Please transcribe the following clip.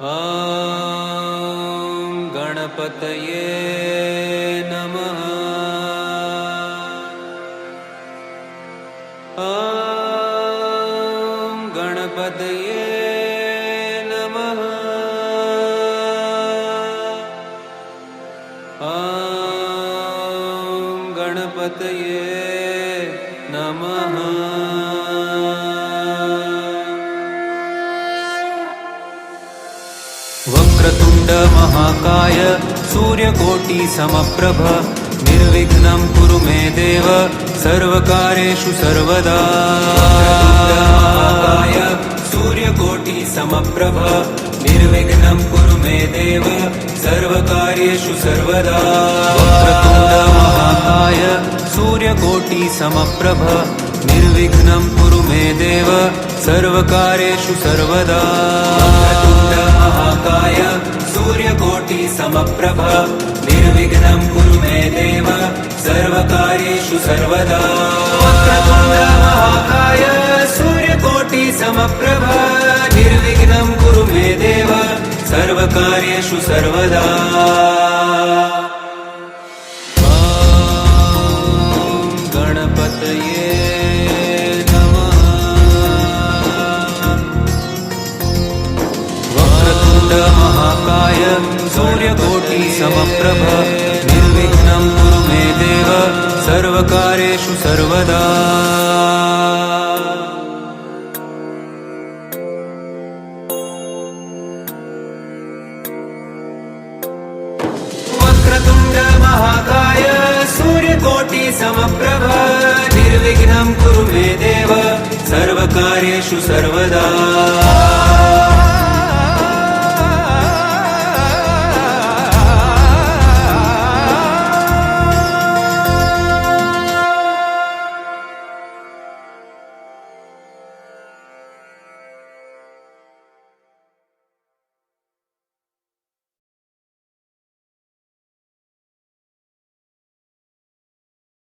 ॐ गणपतये नमः ॐ गणपतये नमः ॐ गणपतये नमः महाकाय सूर्यकोटिसमप्रभ निर्विघ्नं कुरु मे देव सर्वकार्येषु सर्वदा। महाकाय सूर्यकोटिसमप्रभ निर्विघ्नं कुरु मे देव सर्वकार्येषु सर्वदा। महाकाय सूर्यकोटिसमप्रभ निर्विघ्नं कुरु मे देव सर्वकार्येषु सर्वदा सूर्यकोटिसमप्रभ निर्विघ्नं कुरु मे देव सर्वकार्येषु सर्वदा। महाकाय सूर्यकोटिसमप्रभ निर्विघ्नं कुरु मे देव सर्वकार्येषु सर्वदा। गणपतये महाकाय सूर्यकोटिसमप्रभ निर्विघ्नं कुरु मे देव वक्रतुण्ड महाकाय सूर्यकोटिसमप्रभ निर्विघ्नं कुरु मे देव सर्वकार्येषु सर्वदा